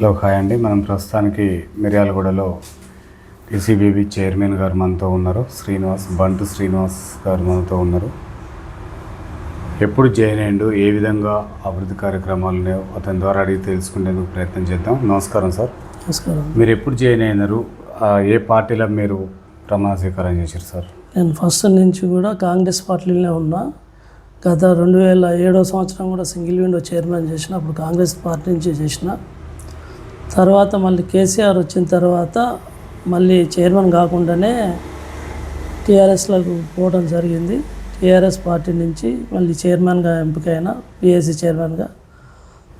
Hello hi అండి మనం ప్రస్తుతానికి మిర్యాలగూడలో టీసీబీబీ చైర్మన్ గారు మనతో ఉన్నారు. శ్రీనివాస్ బంటు శ్రీనివాస్ గారు మనతో ఉన్నారు. ఎప్పుడు జాయిన్ అయ్యిండు ఏ విధంగా అభివృద్ధి కార్యక్రమాలు ఉన్నాయో అతని ద్వారా అడిగి తెలుసుకునేందుకు ప్రయత్నం చేద్దాం. నమస్కారం సార్. నమస్కారం. మీరు ఎప్పుడు జాయిన్ అయినారు? ఏ పార్టీలో మీరు ప్రమాణ స్వీకారం చేశారు సార్? నేను ఫస్ట్ నుంచి కూడా కాంగ్రెస్ పార్టీలోనే ఉన్నా. గత రెండు వేల ఏడో సంవత్సరం కూడా సింగిల్ విండో చైర్మన్ చేసిన అప్పుడు కాంగ్రెస్ పార్టీ నుంచి చేసిన. తర్వాత మళ్ళీ కేసీఆర్ వచ్చిన తర్వాత మళ్ళీ చైర్మన్ కాకుండానే టీఆర్ఎస్లకు పోవడం జరిగింది. టీఆర్ఎస్ పార్టీ నుంచి మళ్ళీ చైర్మన్గా ఎంపికైన పిఎస్సి చైర్మన్గా.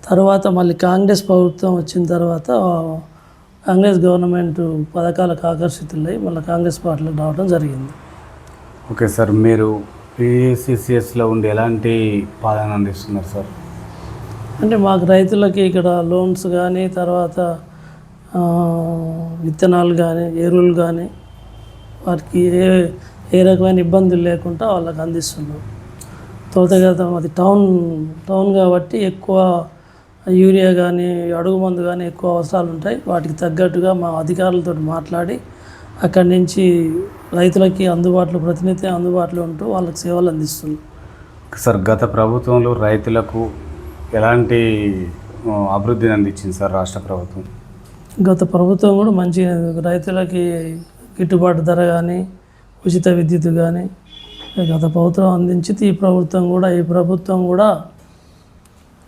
తర్వాత మళ్ళీ కాంగ్రెస్ ప్రభుత్వం వచ్చిన తర్వాత కాంగ్రెస్ గవర్నమెంట్ పథకాలకు ఆకర్షితులై మళ్ళీ కాంగ్రెస్ పార్టీలో రావడం జరిగింది. ఓకే సార్ మీరు పిఎస్సిసిఎస్లో ఉండి ఎలాంటి పాలన అందిస్తున్నారు సార్? అంటే మాకు రైతులకి ఇక్కడ లోన్స్ కానీ తర్వాత విత్తనాలు కానీ ఎరువులు కానీ వారికి ఏ ఏ రకమైన ఇబ్బందులు లేకుండా వాళ్ళకి అందిస్తున్నాం. తోటగత అది టౌన్ టౌన్ కాబట్టి ఎక్కువ యూరియా కానీ అడుగు మందు కానీ ఎక్కువ అవసరాలు ఉంటాయి. వాటికి తగ్గట్టుగా మా అధికారులతో మాట్లాడి అక్కడి నుంచి రైతులకి అందుబాటులో ప్రతినిత్యం అందుబాటులో ఉంటూ వాళ్ళకి సేవలు అందిస్తున్నాం. సార్ గత ప్రభుత్వంలో రైతులకు ఎలాంటి అభివృద్ధిని అందించింది సార్ రాష్ట్ర ప్రభుత్వం? గత ప్రభుత్వం కూడా మంచి రైతులకి గిట్టుబాటు ధర కానీ ఉచిత విద్యుత్ కానీ గత ప్రభుత్వం అందించింది. ఈ ప్రభుత్వం కూడా ఈ ప్రభుత్వం కూడా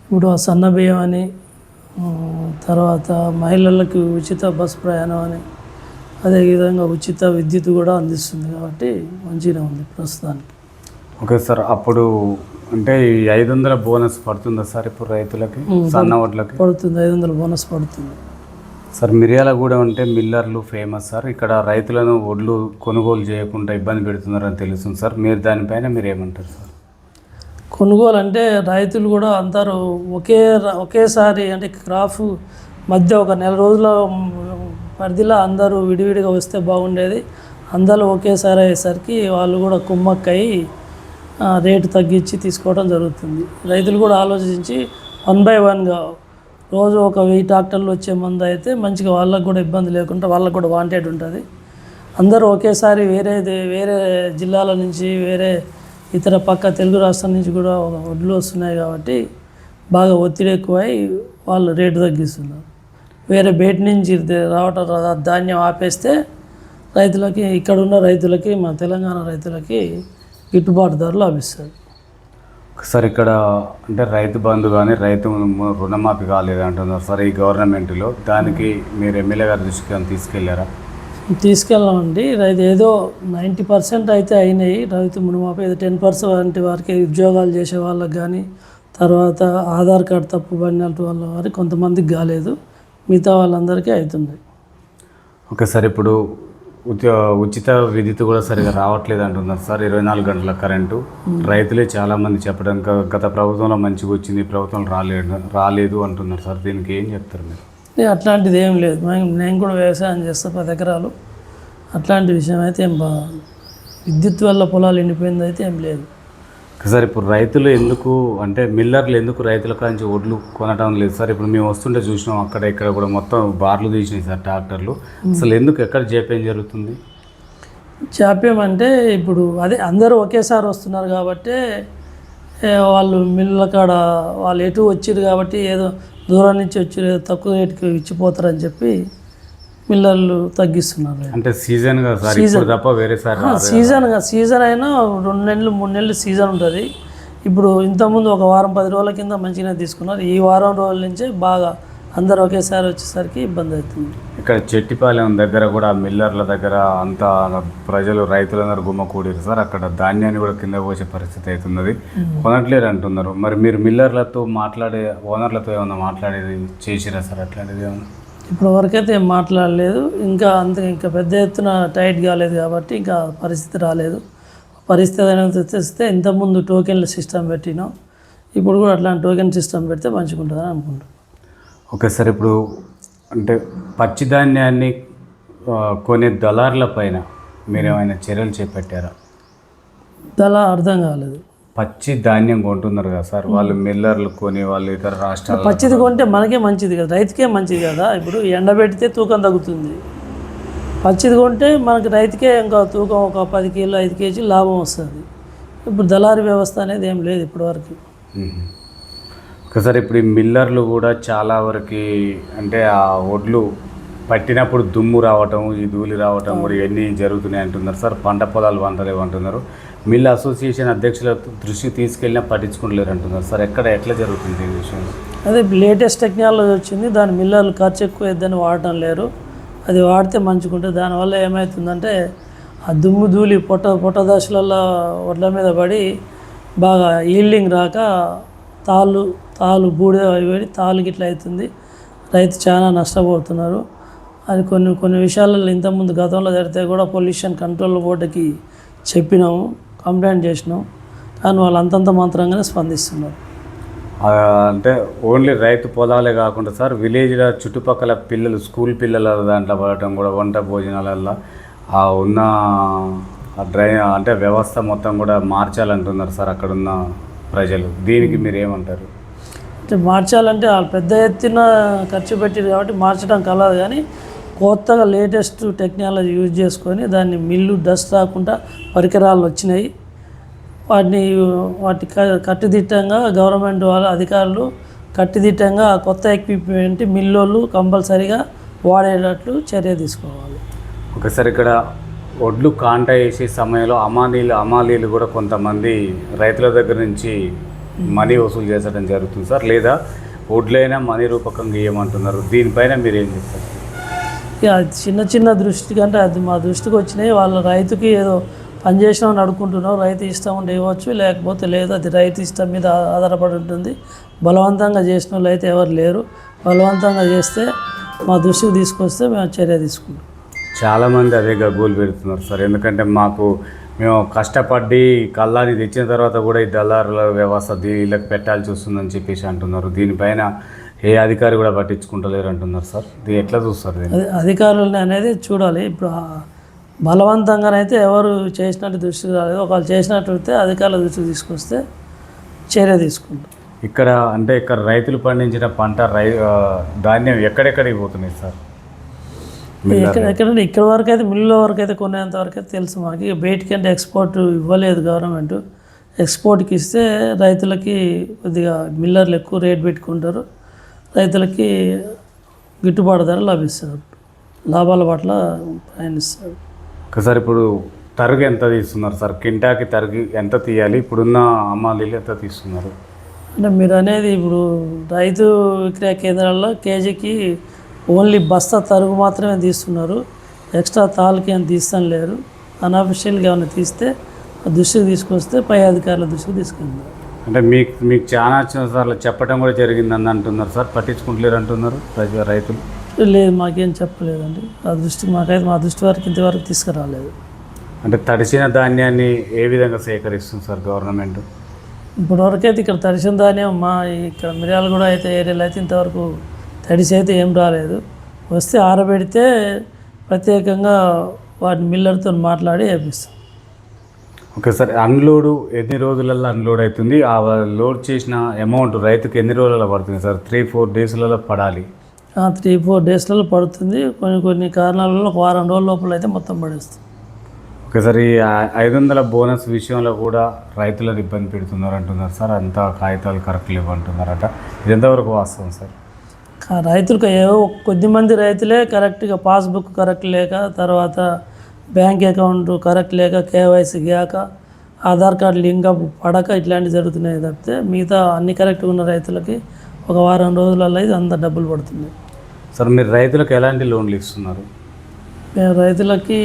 ఇప్పుడు ఆ సన్న బియ్యం అని తర్వాత మహిళలకు ఉచిత బస్ ప్రయాణం అని అదేవిధంగా ఉచిత విద్యుత్ కూడా అందిస్తుంది కాబట్టి మంచిగా ఉంది ప్రస్తుతానికి. ఓకే సార్ అప్పుడు అంటే ఈ ఐదు వందల బోనస్ పడుతుందా సార్ ఇప్పుడు రైతులకి సన్న వడ్లకి? పడుతుంది ఐదు వందల బోనస్ పడుతుంది. సార్ మిర్యాలగూడ అంటే మిల్లర్లు ఫేమస్ సార్. ఇక్కడ రైతులను వడ్లు కొనుగోలు చేయకుండా ఇబ్బంది పెడుతున్నారని తెలుస్తుంది సార్. మీరు దానిపైన మీరు ఏమంటారు సార్? కొనుగోలు అంటే రైతులు కూడా అందరూ ఒకే ఒకేసారి అంటే క్రాప్ మధ్య ఒక నెల రోజుల పరిధిలో అందరూ విడివిడిగా వస్తే బాగుండేది. అందరూ ఒకేసారి అయ్యేసరికి వాళ్ళు కూడా కుమ్మక్కయి రేటు తగ్గించి తీసుకోవడం జరుగుతుంది. రైతులు కూడా ఆలోచించి వన్ బై వన్గా రోజు ఒక వెయ్యి ట్రాక్టర్లు వచ్చే మందు అయితే మంచిగా వాళ్ళకు కూడా ఇబ్బంది లేకుండా వాళ్ళకు కూడా వాంటెడ్ ఉంటుంది. అందరూ ఒకేసారి వేరే వేరే జిల్లాల నుంచి వేరే ఇతర పక్క తెలుగు రాష్ట్రం నుంచి కూడా వడ్లు వస్తున్నాయి కాబట్టి బాగా ఒత్తిడి ఎక్కువై వాళ్ళు రేటు తగ్గిస్తున్నారు. వేరే బయట నుంచి రావటం ధాన్యం ఆపేస్తే రైతులకి ఇక్కడ ఉన్న రైతులకి మా తెలంగాణ రైతులకి గిట్టుబాటు ధరలు లభిస్తుంది సార్ ఇక్కడ అంటే రైతు బంధు కానీ రైతు రుణమాఫీ కాలేదు అంటున్నారు. సార్ ఈ గవర్నమెంట్లో దానికి మీరు ఎమ్మెల్యే గారి దృష్టికి ఏమైనా తీసుకెళ్ళారా? తీసుకెళ్ళామండి. రైతు ఏదో నైంటీ పర్సెంట్ అయితే అయినాయి. రైతు మునుమాపి ఏదో టెన్ పర్సెంట్ వారికి ఉద్యోగాలు చేసే వాళ్ళకి కానీ తర్వాత ఆధార్ కార్డు తప్పు పడినట్టు వాళ్ళ వారికి కొంతమందికి కాలేదు. మిగతా వాళ్ళందరికీ అవుతుంది. ఓకే సార్ ఇప్పుడు ఉచిత ఉచిత విద్యుత్ కూడా సరిగా రావట్లేదు అంటున్నారు సార్. ఇరవై నాలుగు గంటల కరెంటు. రైతులే చాలామంది చెప్పడం గత ప్రభుత్వంలో మంచిగా వచ్చింది ప్రభుత్వం రాలేదు రాలేదు అంటున్నారు సార్. దీనికి ఏం చెప్తారు మీరు? అట్లాంటిది ఏం లేదు. నేను కూడా వ్యవసాయం చేస్తా పది ఎకరాలు. అట్లాంటి విషయం అయితే ఏం బా విద్యుత్ వల్ల పొలాలు ఎండిపోయింది అయితే ఏం లేదు. సార్ ఇప్పుడు రైతులు ఎందుకు అంటే మిల్లర్లు ఎందుకు రైతుల కాంచి ఒడ్లు కొనటం లేదు సార్? ఇప్పుడు మేము వస్తుంటే చూసినాం అక్కడ ఇక్కడ కూడా మొత్తం బార్లు తీసినాయి సార్ ట్రాక్టర్లు. అసలు ఎందుకు ఎక్కడ జాప్యం జరుగుతుంది? జాప్యం అంటే ఇప్పుడు అదే అందరూ ఒకేసారి వస్తున్నారు కాబట్టి వాళ్ళు మిల్ల కాడ వాళ్ళు ఎటు వచ్చారు కాబట్టి ఏదో దూరం నుంచి వచ్చి తక్కువ రేటుకి ఇచ్చిపోతారని చెప్పి మిల్లర్లు తగ్గిస్తున్నారు. అంటే సీజన్ ఇప్పుడు తప్ప వేరే. సీజన్ సీజన్ అయినా రెండు నెలలు మూడు నెలలు సీజన్ ఉంటుంది. ఇప్పుడు ఇంతకుముందు ఒక వారం పది రోజుల కింద మంచిగానే తీసుకున్నారు. ఈ వారం రోజుల నుంచే బాగా అందరు ఒకేసారి వచ్చేసరికి ఇబ్బంది అవుతుంది. ఇక్కడ చెట్టిపాలెం దగ్గర కూడా మిల్లర్ల దగ్గర అంతా ప్రజలు రైతులందరూ గుమ్మకూడిరు సార్. అక్కడ ధాన్యాన్ని కూడా కింద పోసే పరిస్థితి అవుతున్నది. కొనట్లేరు అంటున్నారు. మరి మీరు మిల్లర్లతో మాట్లాడే ఓనర్లతో ఏమన్నా మాట్లాడేది చేసిరా సార్? అట్లాంటిది ఏమన్నా? ఇప్పుడు వరకైతే ఏం మాట్లాడలేదు. ఇంకా అంత ఇంకా పెద్ద ఎత్తున టైట్ కాలేదు కాబట్టి ఇంకా పరిస్థితి రాలేదు. పరిస్థితి అనేది తెస్తే ఇంతకుముందు టోకెన్ల సిస్టమ్ పెట్టినాం. ఇప్పుడు కూడా అట్లాంటి టోకెన్ సిస్టమ్ పెడితే మంచిగా ఉంటుందని అనుకుంటున్నాం. ఓకే సార్ ఇప్పుడు అంటే పచ్చి ధాన్యాన్ని ఆ, కొనే దళార్ల పైన మీరు ఏమైనా చర్యలు చేపట్టారా? అలా అర్థం కాలేదు. పచ్చి ధాన్యం కొంటున్నారు కదా సార్? వాళ్ళు మిల్లర్లు కొని వాళ్ళు ఇతర రాష్ట్రాలు పచ్చిది కొంటే మనకే మంచిది కదా రైతుకే మంచిది కదా? ఇప్పుడు ఎండబెడితే తూకం తగ్గుతుంది. పచ్చిది కొంటే మనకి రైతుకే ఇంకా తూకం ఒక పది కేజీలు ఐదు కేజీలు లాభం వస్తుంది. ఇప్పుడు దళారీ వ్యవస్థ అనేది ఏం లేదు ఇప్పటివరకు. ఒకసారి ఇప్పుడు ఈ మిల్లర్లు కూడా చాలా వరకు అంటే ఆ ఒడ్లు పట్టినప్పుడు దుమ్ము రావటం ఈ ధూళి రావటం కూడా ఇవన్నీ జరుగుతున్నాయి అంటున్నారు సార్? పంట పొలాలు వంటలేవు అంటున్నారు. మిల్ అసోసియేషన్ అధ్యక్షుల దృష్టి తీసుకెళ్ళినా పట్టించుకోలేరు అంటున్నారు. సార్ ఎక్కడ ఎట్లా జరుగుతుంది ఈ విషయం? అదే లేటెస్ట్ టెక్నాలజీ వచ్చింది దాని మిల్లర్లు ఖర్చు ఎక్కువ ఇద్దని వాడటం లేరు. అది వాడితే మంచిగుంటుంది దానివల్ల ఏమవుతుందంటే ఆ దుమ్ము ధూళి పొట్ట పొట్ట దశలలో ఒడ్ల మీద పడి బాగా ఈల్డింగ్ రాక తాళ్ళు తాళ్ళు బూడిద పడి తాళ్ళు గిట్ల అవుతుంది. రైతు చాలా నష్టపోతున్నారు. అది కొన్ని కొన్ని విషయాలలో ఇంతకుముందు గతంలో జరిగితే కూడా పొల్యూషన్ కంట్రోల్ బోర్డుకి చెప్పినాము. కంప్లైంట్ చేసినాం. కానీ వాళ్ళు అంతంత మాత్రంగానే స్పందిస్తున్నారు. అంటే ఓన్లీ రైతు పొలాలే కాకుండా సార్ విలేజ్ల చుట్టుపక్కల పిల్లలు స్కూల్ పిల్లల దాంట్లో పడటం కూడా వంట భోజనాలల్లో ఆ ఉన్న డ్రై అంటే వ్యవస్థ మొత్తం కూడా మార్చాలంటున్నారు సార్ అక్కడ ఉన్న ప్రజలు. దీనికి మీరు ఏమంటారు? అంటే మార్చాలంటే వాళ్ళు పెద్ద ఎత్తున ఖర్చు పెట్టారు కాబట్టి మార్చడం కలదు కానీ కొత్తగా లేటెస్ట్ టెక్నాలజీ యూజ్ చేసుకొని దాన్ని మిల్లు డస్ట్ రాకుండా పరికరాలు వచ్చినాయి. వాటిని వాటి కట్టుదిట్టంగా గవర్నమెంట్ వాళ్ళ అధికారులు కట్టుదిట్టంగా కొత్త ఎక్విప్మెంట్ మిల్లోళ్ళు కంపల్సరీగా వాడేటట్లు చర్య తీసుకోవాలి. ఒకసారి ఇక్కడ ఒడ్లు కాంట వేసే సమయంలో అమానీలు అమాలీలు కూడా కొంతమంది రైతుల దగ్గర నుంచి మనీ వసూలు చేసడం జరుగుతుంది సార్. లేదా ఒడ్లైనా మనీ రూపకంగా ఇవ్వమంటున్నారు దీనిపైన మీరు ఏం చెప్తారు? చిన్న చిన్న దృష్టి కంటే అది మా దృష్టికి వచ్చినాయి. వాళ్ళ రైతుకి ఏదో పని చేసినామని అడుక్కుంటున్నాం రైతు ఇష్టం ఉంటే ఇవ్వచ్చు లేకపోతే లేదు. అది రైతు ఇష్టం మీద ఆధారపడి ఉంటుంది. బలవంతంగా చేసిన వాళ్ళు అయితే ఎవరు లేరు. బలవంతంగా చేస్తే మా దృష్టికి తీసుకొస్తే మేము చర్య తీసుకుంటాం. చాలామంది అదే గగ్గోలు పెడుతున్నారు సార్. ఎందుకంటే మాకు మేము కష్టపడి కళ్ళాన్ని తెచ్చిన తర్వాత కూడా ఈ దళారుల వ్యవస్థ దీ- వీళ్ళకి పెట్టాల్సి వస్తుందని చెప్పేసి అంటున్నారు. దీనిపైన ఏ అధికారి కూడా పట్టించుకుంటలేరు అంటున్నారు సార్. ఇది ఎట్లా చూస్తారు అధికారులని అనేది చూడాలి. ఇప్పుడు బలవంతంగానైతే ఎవరు చేసినట్టు దృష్టికి రాలేదు. ఒకవేళ చేసినట్టు అయితే అధికారుల దృష్టికి తీసుకొస్తే చర్య తీసుకుంటాం. ఇక్కడ అంటే ఇక్కడ రైతులు పండించిన పంట రై ధాన్యం ఎక్కడెక్కడికి పోతున్నాయి సార్? ఎక్కడ ఎక్కడంటే ఇక్కడ వరకు అయితే మిల్లుల వరకు అయితే కొనేంత వరకు అయితే తెలుసు మనకి ఇక బయటికి అంటే ఎక్స్పోర్ట్ ఇవ్వలేదు గవర్నమెంట్. ఎక్స్పోర్ట్కి ఇస్తే రైతులకి కొద్దిగా మిల్లర్లు ఎక్కువ రేట్ పెట్టుకుంటారు. రైతులకి గిట్టుబాటు ధర లభిస్తారు లాభాల పట్ల ప్రయాణిస్తారు. సార్ ఇప్పుడు తరుగు ఎంత తీస్తున్నారు సార్? కింటాకి తరుగు ఎంత తీయాలి? ఇప్పుడున్న అమ్మాలీలు ఎంత తీస్తున్నారు? అంటే మీరు అనేది ఇప్పుడు రైతు విక్రయ కేంద్రాల్లో కేజీకి ఓన్లీ బస్తా తరుగు మాత్రమే తీస్తున్నారు. ఎక్స్ట్రా తాళ్ళకి ఏం తీస్తాను లేరు. అన్అఫిషియల్గా ఏమైనా తీస్తే దృష్టికి తీసుకొస్తే పై అధికారుల దృష్టికి తీసుకెళ్తారు. అంటే మీకు మీకు చాలా సార్లు చెప్పడం కూడా జరిగిందని అంటున్నారు సార్. పట్టించుకుంటలేరు అంటున్నారు ప్రజ రైతులు. లేదు మాకేం చెప్పలేదండి. ఆ దృష్టికి మాకైతే మా దృష్టి వరకు ఇంతవరకు తీసుకురాలేదు. అంటే తడిసిన ధాన్యాన్ని ఏ విధంగా సేకరిస్తుంది సార్ గవర్నమెంట్? ఇప్పటివరకు అయితే ఇక్కడ తడిసిన ధాన్యం మా ఇక్కడ మిర్యాల కూడా అయితే ఏరియాలో అయితే ఇంతవరకు తడిసి అయితే ఏం రాలేదు. వస్తే ఆరబెడితే ప్రత్యేకంగా వాటి మిల్లర్తో మాట్లాడి వేపిస్తాం. ఓకే సార్ అన్లోడ్ ఎన్ని రోజులలో అన్లోడ్ అవుతుంది? ఆ లోడ్ చేసిన అమౌంట్ రైతుకి ఎన్ని రోజులలో పడుతుంది సార్? త్రీ ఫోర్ డేస్లలో పడాలి. త్రీ ఫోర్ డేస్లలో పడుతుంది. కొన్ని కొన్ని కారణాలలో ఒక వారం రోజుల లోపల అయితే మొత్తం పడేస్తాం ఓకే సార్ ఈ ఐదు వందల బోనస్ విషయంలో కూడా రైతులను ఇబ్బంది పెడుతున్నారు అంటున్నారు సార్. అంతా కాగితాలు కరెక్ట్ లేవు అంటున్నారట ఇది ఎంతవరకు వాస్తవం సార్? రైతులకు ఏవో కొద్ది మంది రైతులే కరెక్ట్గా పాస్బుక్ కరెక్ట్ లేక తర్వాత బ్యాంక్ అకౌంట్ కరెక్ట్ లేక కేవైసీ గాక ఆధార్ కార్డు లింక్ అప్ పడక ఇట్లాంటివి జరుగుతున్నాయి తప్పితే మిగతా అన్ని కరెక్ట్గా ఉన్న రైతులకి ఒక వారం రోజులలో ఇది అంత డబ్బులు పడుతుంది సార్ మీరు రైతులకు ఎలాంటి లోన్లు ఇస్తున్నారు? మేము రైతులకి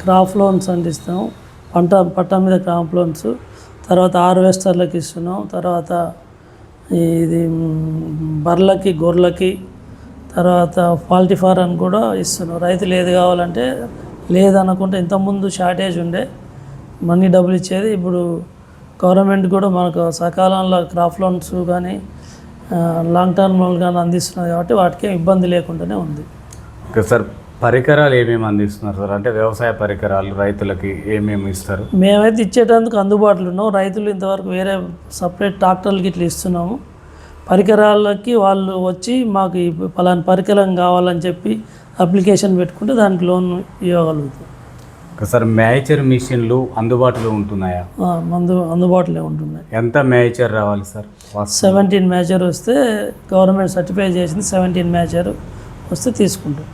క్రాప్ లోన్స్ అందిస్తాం పంట పట్ట మీద క్రాప్ లోన్స్. తర్వాత హార్వెస్టర్లకి ఇస్తున్నాం. తర్వాత ఇది మ్, బర్రెలకి గొర్రెలకి తర్వాత పాల్టీ ఫారం కూడా ఇస్తున్నాం. రైతులు ఏది కావాలంటే లేదనుకుంటే ఇంతకుముందు షార్టేజ్ ఉండే మనీ డబ్బులు ఇచ్చేది. ఇప్పుడు గవర్నమెంట్ కూడా మనకు సకాలంలో క్రాప్ లోన్స్ కానీ లాంగ్ టర్మ్ లోన్ కానీ అందిస్తున్నది కాబట్టి వాటికి ఇబ్బంది లేకుండానే ఉంది. ఓకే సార్ పరికరాలు ఏమేమి అందిస్తున్నారు సార్? అంటే వ్యవసాయ పరికరాలు రైతులకి ఏమేమి ఇస్తారు? మేమైతే ఇచ్చేటందుకు అందుబాటులో ఉన్నాం. రైతులు ఇంతవరకు వేరే సపరేట్ ట్రాక్టర్లకి ఇట్లా ఇస్తున్నాము. పరికరాలకి వాళ్ళు వచ్చి మాకు పలానా పరికరం కావాలని చెప్పి అప్లికేషన్ పెట్టుకుంటే దానికి లోన్ ఇవ్వగలుగుతాం. సార్ మ్యాచర్ మిషన్లు అందుబాటులో ఉంటున్నాయా? మందు అందుబాటులో ఉంటున్నాయి. ఎంత మ్యాచర్ రావాలి సార్. సెవెంటీన్ మ్యాచర్ వస్తే గవర్నమెంట్ సర్టిఫై చేసింది సెవెంటీన్ మ్యాచర్ వస్తే తీసుకుంటాం.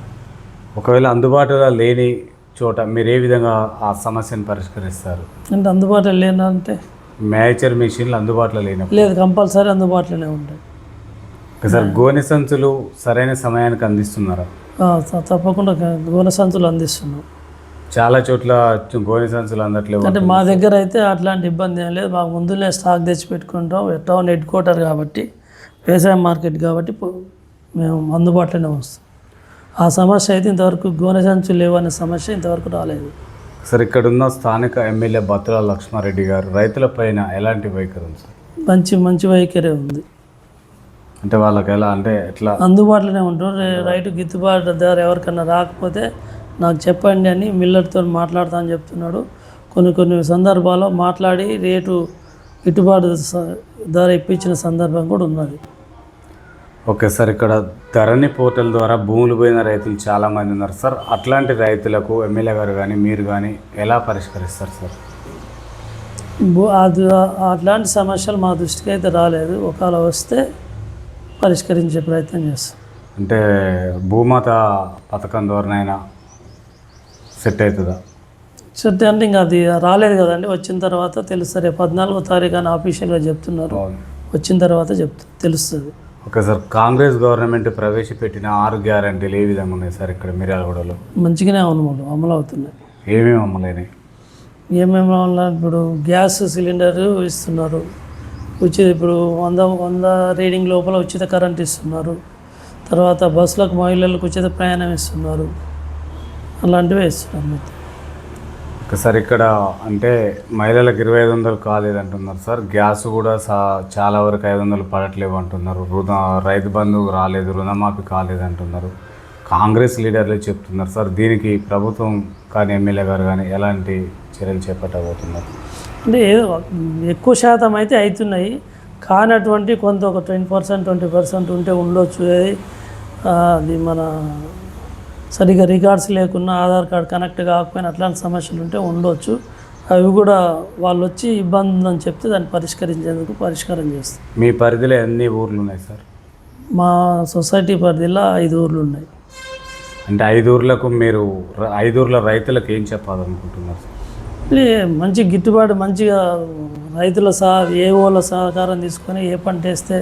ఒకవేళ అందుబాటులో లేని చోట మీరు ఏ విధంగా ఆ సమస్యను పరిష్కరిస్తారు? అంటే అందుబాటులో లేనంటే? మ్యాచర్ మిషన్లు అందుబాటులో లేనప్పుడు? లేదు కంపల్సరీ అందుబాటులోనే ఉంటాయి. సార్ గోనె సంచులు సరైన సమయానికి అందిస్తున్నారా? తప్పకుండా గోన సంచులు అందిస్తున్నాం. చాలా చోట్ల గోనె సంచులు అందట్లేవు అంటే మా దగ్గర అయితే అట్లాంటి ఇబ్బంది ఏం లేదు. మాకు ముందులే స్టాక్ తెచ్చి పెట్టుకుంటాం. టౌన్ హెడ్ క్వార్టర్ కాబట్టి వ్యవసాయ మార్కెట్ కాబట్టి మేము అందుబాటులోనే వస్తాం. ఆ సమస్య అయితే ఇంతవరకు గోనె సంచులు లేవు అనే సమస్య ఇంతవరకు రాలేదు. సార్ ఇక్కడ ఉన్న స్థానిక ఎమ్మెల్యే బత్తుల లక్ష్మారెడ్డి గారు రైతుల పైన ఎలాంటి వైఖరి ఉంది సార్? మంచి మంచి వైఖరే ఉంది. అంటే వాళ్ళకి ఎలా అంటే ఎట్లా? అందుబాటులోనే ఉంటాం. రే- రైతు గిట్టుబాటు ధర ఎవరికన్నా రాకపోతే నాకు చెప్పండి అని మిల్లర్తో మాట్లాడతా అని చెప్తున్నాడు. కొన్ని కొన్ని సందర్భాల్లో మాట్లాడి రేటు గిట్టుబాటు ధర ఇప్పించిన సందర్భం కూడా ఉన్నది. ఓకే సార్ ఇక్కడ ధరణి పోర్టల్ ద్వారా భూములు పోయిన రైతులు చాలా మంది ఉన్నారు సార్. అట్లాంటి రైతులకు ఎమ్మెల్యే గారు కానీ మీరు కానీ ఎలా పరిష్కరిస్తారు సార్? అది అట్లాంటి సమస్యలు మా దృష్టికి అయితే రాలేదు. ఒకవేళ వస్తే పరిష్కరించే ప్రయత్నం చేస్తాం. అంటే భూమాత పథకం ద్వారానైనా సెట్ అవుతుందా? సరే అంటే ఇంకా అది రాలేదు కదండి. వచ్చిన తర్వాత తెలుస్తుంది. రేపు పద్నాలుగో తారీఖు అని ఆఫీషియల్గా చెప్తున్నారు. అవును. వచ్చిన తర్వాత చెప్తు తెలుస్తుంది. ఓకే సార్ కాంగ్రెస్ గవర్నమెంట్ ప్రవేశపెట్టిన ఆరు గ్యారంటీలు ఏ విధంగా ఉన్నాయి సార్ ఇక్కడ మిర్యాలగూడలో? మంచిగానే అమలు అమలు అవుతున్నాయి. ఏమేమి అమ్మలేని ఏమేమి అమలు? ఇప్పుడు గ్యాస్ సిలిండర్ ఇస్తున్నారు. ఉచిత ఇప్పుడు వంద వంద రీడింగ్ లోపల ఉచిత కరెంట్ ఇస్తున్నారు. తర్వాత బస్సులకు మహిళలకు ఉచిత ప్రయాణం ఇస్తున్నారు. అలాంటివే ఇస్తున్నారు సార్ ఇక్కడ అంటే మహిళలకు ఇరవై ఐదు వందలు కాలేదంటున్నారు సార్. గ్యాస్ కూడా సా చాలా వరకు ఐదు వందలు పడట్లేవు అంటున్నారు. రుణ రైతు బంధు రాలేదు రుణమాఫీ కాలేదంటున్నారు. కాంగ్రెస్ లీడర్లు చెప్తున్నారు సార్. దీనికి ప్రభుత్వం కానీ ఎమ్మెల్యే గారు కానీ ఎలాంటి చర్యలు చేపట్టబోతున్నారు? అంటే ఏదో ఎక్కువ శాతం అయితే అవుతున్నాయి. కానటువంటి కొంత ఒక ట్వంటీ పర్సెంట్ ట్వంటీ పర్సెంట్ ఉంటే ఉండొచ్చు. అది మన సరిగా రికార్డ్స్ లేకున్నా ఆధార్ కార్డ్ కనెక్ట్ కాకపోయినా అట్లాంటి సమస్యలు ఉంటే ఉండొచ్చు. అవి కూడా వాళ్ళు వచ్చి ఇబ్బంది ఉందని చెప్తే దాన్ని పరిష్కరించేందుకు పరిష్కారం చేస్తాం మీ పరిధిలో ఎన్ని ఊర్లు ఉన్నాయి సార్? మా సొసైటీ పరిధిలో ఐదు ఊర్లు ఉన్నాయి. అంటే ఐదు ఊర్లకు మీరు ఐదు ఊర్ల రైతులకు ఏం చెప్పాలనుకుంటున్నారు సార్? మంచి గిట్టుబాటు మంచిగా రైతుల సహా ఏ ఓల సహకారం తీసుకొని ఏ పంట వేస్తే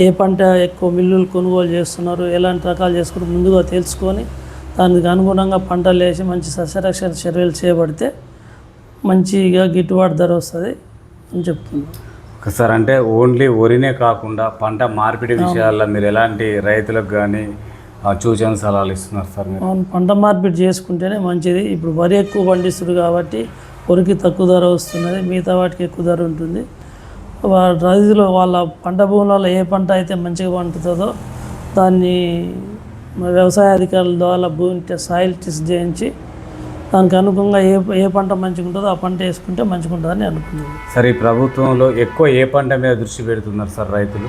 ఏ పంట ఎక్కువ మిల్లులు కొనుగోలు చేస్తున్నారు ఎలాంటి రకాలు చేసుకుంటూ ముందుగా తెలుసుకొని దానికి అనుగుణంగా పంటలు వేసి మంచి సస్యరక్షణ చర్యలు చేపడితే మంచిగా గిట్టుబాటు ధర వస్తుంది అని చెప్తున్నాను సార్ అంటే ఓన్లీ వరినే కాకుండా పంట మార్పిడి విషయాల్లో మీరు ఎలాంటి రైతులకు కానీ సూచన సలహాలు ఇస్తున్నారు సార్ అవును పంట మార్పిడి చేసుకుంటేనే మంచిది. ఇప్పుడు వరి ఎక్కువ పండిస్తుంది కాబట్టి వరికి తక్కువ ధర వస్తున్నది మిగతా వాటికి ఎక్కువ ధర ఉంటుంది. రైతులు వాళ్ళ పంట భూములలో ఏ పంట అయితే మంచిగా పండుతుందో దాన్ని వ్యవసాయ అధికారుల ద్వారా భూమి టెస్ట్ సాయిల్ టెస్ట్ చేయించి దానికి అనుగుణంగా ఏ ఏ పంట మంచిగా ఉంటుందో ఆ పంట వేసుకుంటే మంచిగా ఉంటుందని అనుకున్నాను సార్ ఈ ప్రభుత్వంలో ఎక్కువ ఏ పంట మీద దృష్టి పెడుతున్నారు సార్ రైతులు?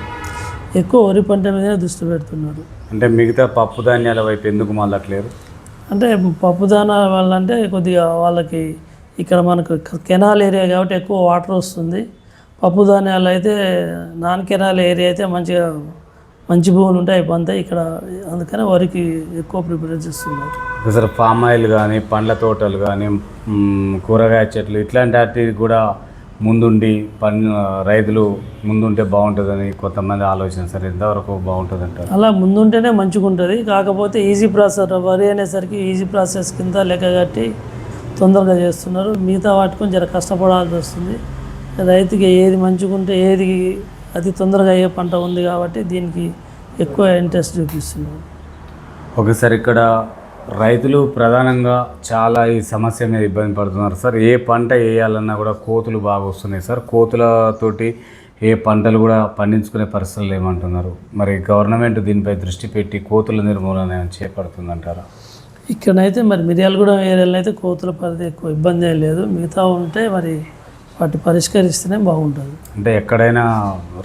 ఎక్కువ వరి పంట మీదనే దృష్టి పెడుతున్నారు. అంటే మిగతా పప్పు ధాన్యాల వైపు ఎందుకు మళ్ళట్లేరు? అంటే పప్పుదానా వాళ్ళంటే కొద్దిగా వాళ్ళకి ఇక్కడ మనకు కెనాల్ ఏరియా కాబట్టి ఎక్కువ వాటర్ వస్తుంది. పప్పు ధాన్యాలు అయితే నాన్ కెనాల్ ఏరియా అయితే మంచిగా మంచి భూములు ఉంటాయి పంతాయి ఇక్కడ. అందుకనే వరికి ఎక్కువ ప్రిఫరెన్స్ ఇస్తున్నారు సార్ ఫామ్ ఆయిల్ కానీ పండ్ల తోటలు కానీ కూరగాయ చెట్లు ఇట్లాంటి వాటికి కూడా ముందుండి పన్ రైతులు ముందుంటే బాగుంటుందని కొంతమంది ఆలోచన సార్ ఎంతవరకు బాగుంటుంది అంటారు అలా ముందుంటేనే మంచిగా ఉంటుంది కాకపోతే ఈజీ ప్రాసెస్ వరి అనేసరికి ఈజీ ప్రాసెస్ కింద లెక్క కట్టి తొందరగా చేస్తున్నారు. మిగతా వాటికొని జర కష్టపడాల్సి వస్తుంది. రైతుకి ఏది మంచుకుంటే ఏది అతి తొందరగా అయ్యే పంట ఉంది కాబట్టి దీనికి ఎక్కువ ఇంట్రెస్ట్ చూపిస్తున్నారు ఓకే సార్ ఇక్కడ రైతులు ప్రధానంగా చాలా ఈ సమస్య మీద ఇబ్బంది పడుతున్నారు సార్. ఏ పంట వేయాలన్నా కూడా కోతులు బాగా వస్తున్నాయి సార్. కోతులతోటి ఏ పంటలు కూడా పండించుకునే పరిస్థితులు ఏమంటున్నారు మరి గవర్నమెంట్ దీనిపై దృష్టి పెట్టి కోతుల నిర్మూలన చేపడుతుందంటారా? ఇక్కడనైతే మరి మిర్యాలగూడెం ఏరియాలో అయితే కోతుల పరిధి ఎక్కువ ఇబ్బంది ఏం లేదు. మిగతా ఉంటే మరి వాటి పరిష్కరిస్తేనే బాగుంటుంది. అంటే ఎక్కడైనా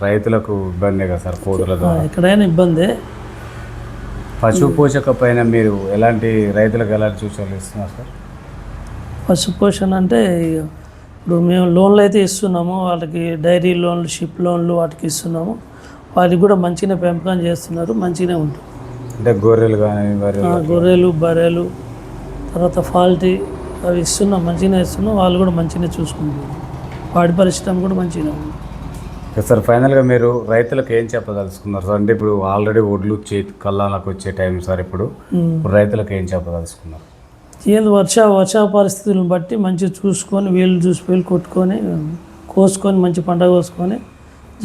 రైతులకు ఇబ్బందే కదా సార్ కోతుల ద్వారా? ఎక్కడైనా ఇబ్బందే. పశు పోషక పైన మీరు ఎలాంటి రైతులకు ఎలాంటి సూచనలు ఇస్తున్నారు సార్? పశు పోషణ అంటే ఇప్పుడు మేము లోన్లు అయితే ఇస్తున్నాము. వాళ్ళకి డైరీ లోన్లు షిప్ లోన్లు వాటికి ఇస్తున్నాము. వాటికి కూడా మంచిగానే పెంపకం చేస్తున్నారు. మంచిగానే ఉంటుంది. అంటే గొర్రెలు కానీ గొర్రెలు బర్రెలు తర్వాత ఫాల్టీ అవి ఇస్తున్నాం మంచిగానే ఇస్తున్నాం వాళ్ళు కూడా మంచిగానే చూసుకుంటున్నారు వాడి పరిశ్రమ కూడా మంచిగానే ఉంది. సార్ ఫైనల్గా మీరు రైతులకు ఏం చెప్పదలుచుకున్నారు సార్? అంటే ఇప్పుడు ఆల్రెడీ ఒడ్లు చేతి కళ్ళాలకు వచ్చే టైం సార్. ఇప్పుడు. రైతులకు ఏం చెప్పదలుచుకున్నారు? ఏంది వర్ష వర్ష పరిస్థితులను బట్టి మంచిగా చూసుకొని వీళ్ళు చూసి వీళ్ళు కొట్టుకొని కోసుకొని మంచి పంట కోసుకొని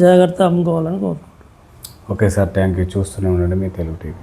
జాగ్రత్త అమ్ముకోవాలని కోరుకుంటున్నాను ఓకే సార్ థ్యాంక్ యూ. చూస్తూనే ఉండండి మీ తెలుగు టీవీ.